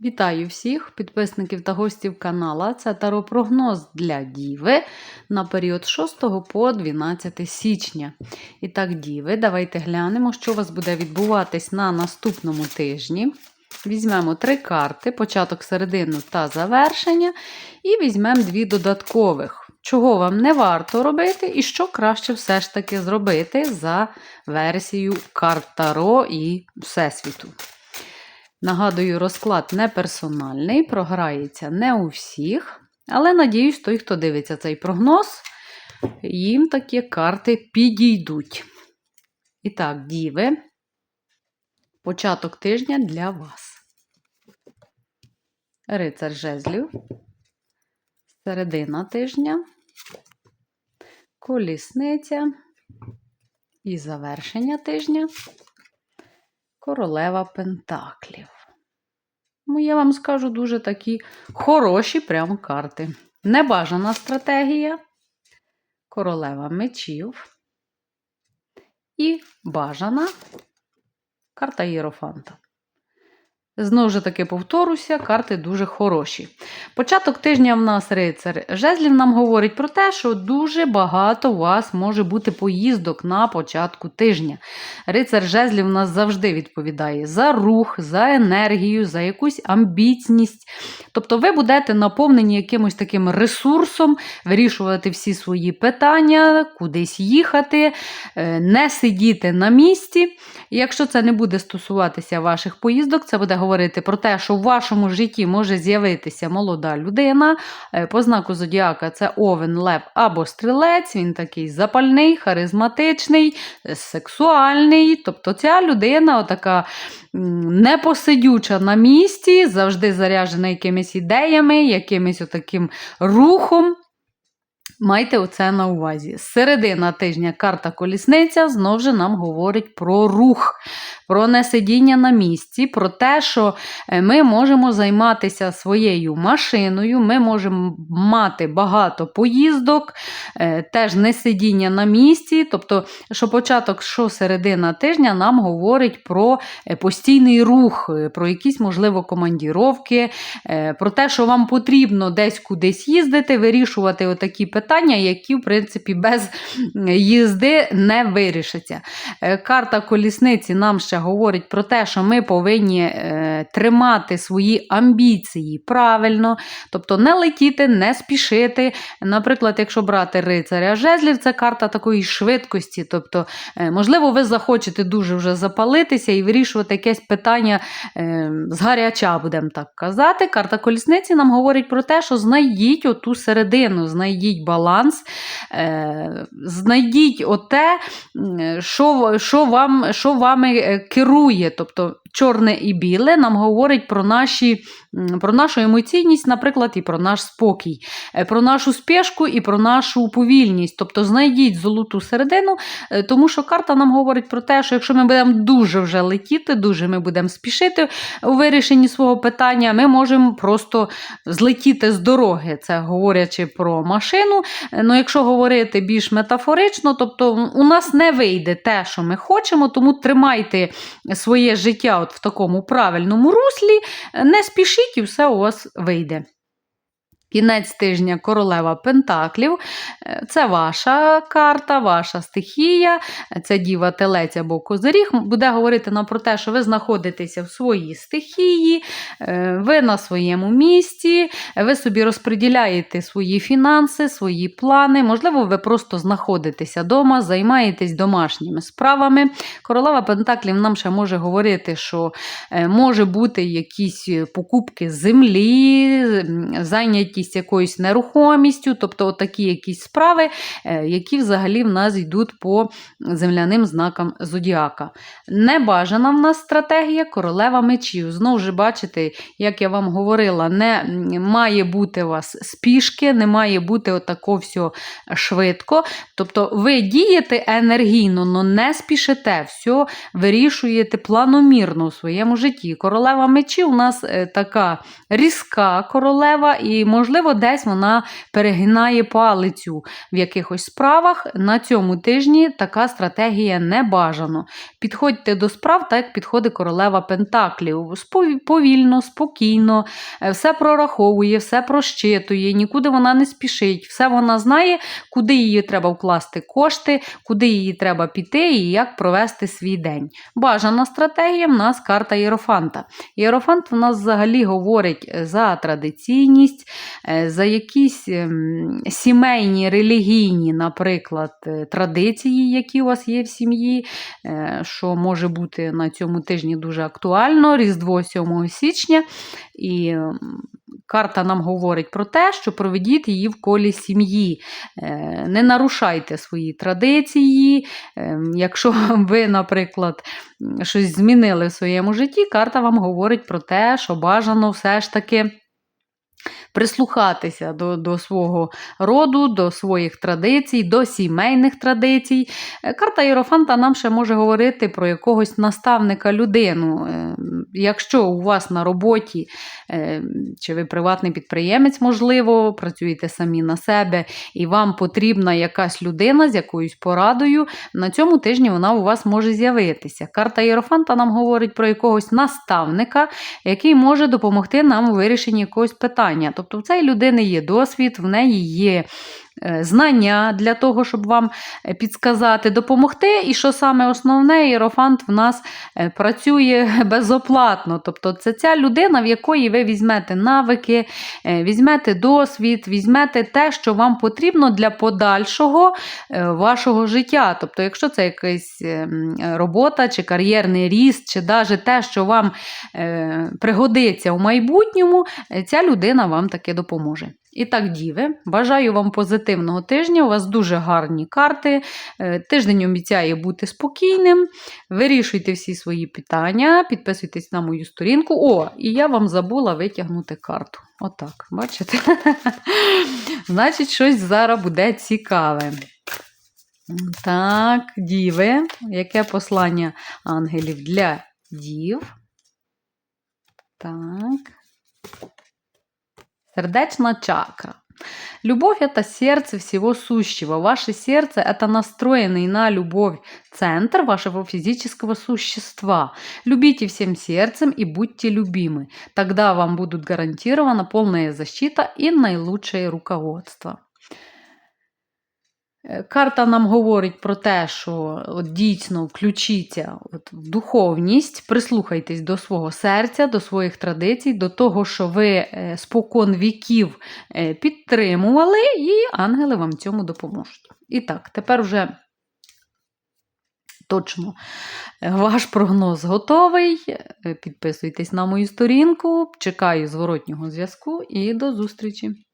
Вітаю всіх підписників та гостів канала. Це таропрогноз для Діви на період 6 по 12 січня. І так, Діви, давайте глянемо, що у вас буде відбуватись на наступному тижні. Візьмемо три карти: початок, середину та завершення, і візьмемо дві додаткових. Чого вам не варто робити, і що краще все ж таки зробити за версією карт Таро і Всесвіту. Нагадую, розклад не персональний, програється не у всіх, але надіюсь, той, хто дивиться цей прогноз, їм такі карти підійдуть. І так, діви, початок тижня для вас. Рицар жезлів, середина тижня, колісниця і завершення тижня. Королева Пентаклів. Ну, я вам скажу дуже такі хороші прям карти. Небажана стратегія, королева мечів і бажана карта Єрофанта. Знову ж таки повторюся, карти дуже хороші. Початок тижня в нас рицар жезлів нам говорить про те, що дуже багато у вас може бути поїздок на початку тижня. Рицар жезлів у нас завжди відповідає за рух, за енергію, за якусь амбіцність. Тобто ви будете наповнені якимось таким ресурсом, вирішувати всі свої питання, кудись їхати, е, не сидіти на місці. І якщо це не буде стосуватися ваших поїздок, це буде говорити про те, що в вашому житті може з'явитися молода людина. Е, По знаку Зодіака це овен, лев або стрілець. Він такий запальний, харизматичний, е, сексуальний. Тобто ця людина, отака непосидюча на місці, завжди заряджена якимись ідеями, якимось отаким рухом. Майте оце на увазі. Середина тижня карта колісниця знову ж нам говорить про рух, про несидіння на місці, про те, що е, ми можемо займатися своєю машиною, ми можемо мати багато поїздок, е, теж не сидіння на місці. Тобто, що початок, що середина тижня нам говорить про е, постійний рух, про якісь, можливо, командіровки, про те, що вам потрібно десь кудись їздити, вирішувати отакі питання, які, в принципі, без їзди не вирішаться. Е, Карта колісниці нам ще говорить про те, що ми повинні е, тримати свої амбіції правильно, тобто не летіти, не спішити. Наприклад, якщо брати рицаря жезлів, це карта такої швидкості. Тобто, е, можливо, ви захочете дуже вже запалитися і вирішувати якесь питання згаряча, будемо так казати. Карта колісниці нам говорить про те, що знайдіть оту середину, знайдіть баланс, е, знайдіть оте, що, що, вам, що вами е, керує. Тобто чорне і біле нам говорить про, наші, про нашу емоційність, наприклад, і про наш спокій, е, про нашу спешку і про нашу повільність. Тобто знайдіть золоту середину, е, тому що карта нам говорить про те, що якщо ми будемо дуже вже летіти, дуже ми будемо спішити у вирішенні свого питання, ми можемо просто злетіти з дороги. Це говорячи про машину. Е, Ну, якщо говорити більш метафорично, тобто у нас не вийде те, що ми хочемо, тому тримайте своє життя от в такому правильному руслі, е, не спішіть і все у вас вийде. Кінець тижня королева Пентаклів. Е, Це ваша карта, ваша стихія, це діва телець або козиріг. Буде говорити нам про те, що ви знаходитеся в своїй стихії, е, ви на своєму місці, ви собі розподіляєте свої фінанси, свої плани. Можливо, ви просто знаходитеся вдома, займаєтесь домашніми справами. Королева Пентаклів нам ще може говорити, що е, може бути якісь покупки землі, м, зайнятість якоюсь нерухомістю, тобто такі якісь справи, е, які взагалі в нас йдуть по земляним знакам зодіака. Небажана в нас стратегія королева мечів. Знову ж бачите, як я вам говорила, не має бути у вас спішки, не має бути отако все швидко. Тобто ви дієте енергійно, але не спішите, все вирішуєте планомірно у своєму житті. Королева мечів у нас е, така різка королева, і, можливо, можливо, десь вона перегинає палицю в якихось справах. На цьому тижні така стратегія не бажано. Підходьте до справ, так як підходить королева Пентаклів. Повільно, спокійно, е, все прораховує, все прощитує, нікуди вона не спішить, все вона знає, куди її треба вкласти кошти, куди її треба піти і як провести свій день. Бажана стратегія в нас карта Єрофанта. Єрофант в нас взагалі говорить за традиційність, е, за якісь ем, сімейні, релігійні, наприклад, е, традиції, які у вас є в сім'ї, е, що може бути на цьому тижні дуже актуально, Різдво 7 січня. І ем, карта нам говорить про те, що проведіть її в колі сім'ї. Е, Не нарушайте свої традиції. Якщо ви, наприклад, щось змінили в своєму житті, карта вам говорить про те, що бажано все ж таки. Прислухатися до, до свого роду, до своїх традицій, до сімейних традицій. Е, Карта Єрофанта нам ще може говорити про якогось наставника людину. Е, Якщо у вас на роботі, е, чи ви приватний підприємець, можливо, працюєте самі на себе, і вам потрібна якась людина з якоюсь порадою, на цьому тижні вона у вас може з'явитися. Карта Єрофанта нам говорить про якогось наставника, який може допомогти нам у вирішенні якогось питання. Тобто в цієї людини є досвід, в неї є знання для того, щоб вам е, підсказати, допомогти. І що саме основне, Єрофант в нас е, працює безоплатно. Тобто це ця людина, в якої ви візьмете навики, е, візьмете досвід, візьмете те, що вам потрібно для подальшого е, вашого життя. Тобто, якщо це якась е, робота, чи кар'єрний ріст, чи навіть те, що вам е, пригодиться у майбутньому, е, ця людина вам таки допоможе. І так, діви, бажаю вам позитивного тижня. У вас дуже гарні карти. Е, Тиждень обіцяє бути спокійним. Вирішуйте всі свої питання, підписуйтесь на мою сторінку. О, і я вам забула витягнути карту. Отак, бачите? Значить, щось зараз буде цікаве. Так, діви, яке послання ангелів для дів? Так. Сердечная чакра. Любовь – это сердце всего сущего. Ваше сердце – это настроенный на любовь центр вашего физического существа. Любите всем сердцем и будьте любимы. Тогда вам будут гарантирована полная защита и наилучшее руководство. Е, Карта нам говорить про те, що от дійсно включіться от в духовність, прислухайтесь до свого серця, до своїх традицій, до того, що ви е, спокон віків е, підтримували, і ангели вам цьому допоможуть. І так, тепер вже точно ваш прогноз готовий. Підписуйтесь на мою сторінку, чекаю зворотнього зв'язку і до зустрічі!